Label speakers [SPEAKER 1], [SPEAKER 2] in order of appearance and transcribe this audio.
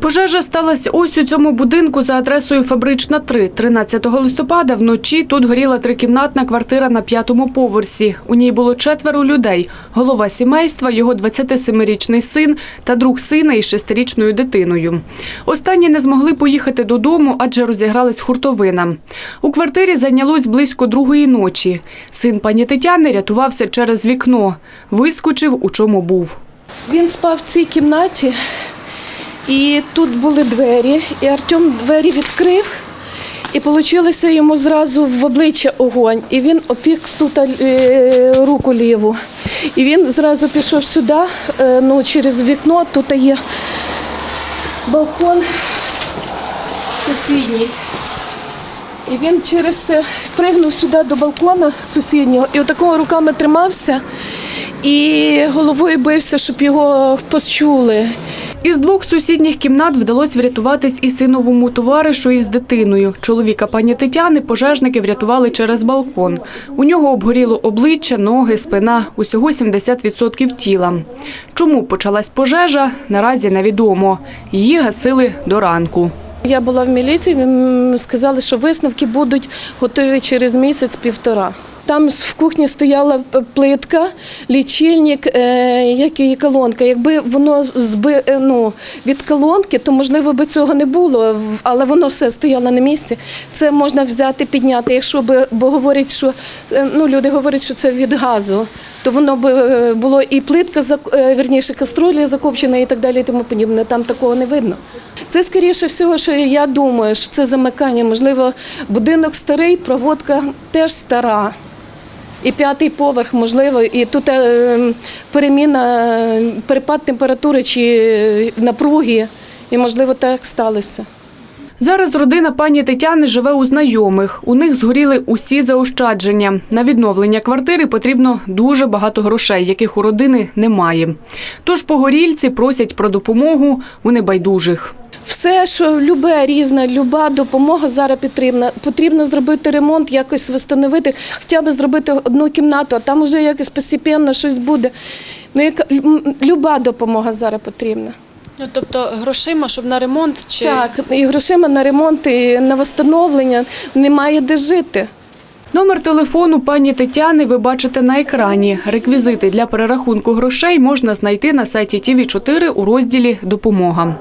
[SPEAKER 1] Пожежа сталася ось у цьому будинку за адресою Фабрична 3. 13 листопада вночі тут горіла трикімнатна квартира на п'ятому поверсі. У ній було четверо людей. Голова сімейства, його 27-річний син та друг сина із шестирічною дитиною. Останні не змогли поїхати додому, адже розігралась хуртовина. У квартирі зайнялось близько другої ночі. Син пані Тетяни рятувався через вікно. Вискочив, у чому був.
[SPEAKER 2] Він спав в цій кімнаті, і тут були двері, і Артем двері відкрив, і вийшло йому зразу в обличчя огонь. І він опік тут е, руку ліву. І він зразу пішов сюди, е, ну, через вікно, тут є балкон сусідній. І він через це пригнув сюди до балкона сусіднього і отакого руками тримався і головою бився, щоб його почули.
[SPEAKER 1] Із двох сусідніх кімнат вдалося врятуватись і синовому товаришу із дитиною. Чоловіка пані Тетяни пожежники врятували через балкон. У нього обгоріло обличчя, ноги, спина, усього 70% тіла. Чому почалась пожежа, наразі невідомо. Її гасили до ранку.
[SPEAKER 2] Я була в міліції, сказали, що висновки будуть готові через місяць-півтора. Там в кухні стояла плитка, лічильник, е, як і колонка. Якби воно зби, е, ну, від колонки, то можливо би цього не було, але воно все стояло на місці. Це можна взяти, підняти. Якщо би, бо говорять, що е, ну, люди говорять, що це від газу, то воно би е, було і плитка, е, вірніше, каструля закопчена і так далі, і тому подібне. Там такого не видно. Це скоріше всього, що я думаю, що це замикання. Можливо, будинок старий, проводка теж стара. І п'ятий поверх, можливо, і тут е, переміна, е, перепад температури чи е, напруги, і можливо так сталося.
[SPEAKER 1] Зараз родина пані Тетяни живе у знайомих. У них згоріли усі заощадження. На відновлення квартири потрібно дуже багато грошей, яких у родини немає. Тож погорільці просять про допомогу у небайдужих.
[SPEAKER 2] Все, що любе різне, люба допомога зараз потрібна. Потрібно зробити ремонт, якось встановити, хоча б зробити одну кімнату, а там вже якось постепенно щось буде. Ну, яка люба допомога зараз потрібна.
[SPEAKER 1] Ну тобто грошима, щоб на ремонт чи
[SPEAKER 2] Так, і грошима на ремонт, і на встановлення немає де жити.
[SPEAKER 1] номер телефону пані Тетяни ви бачите на екрані. Реквізити для перерахунку грошей можна знайти на сайті ТІВІ 4 у розділі Допомога.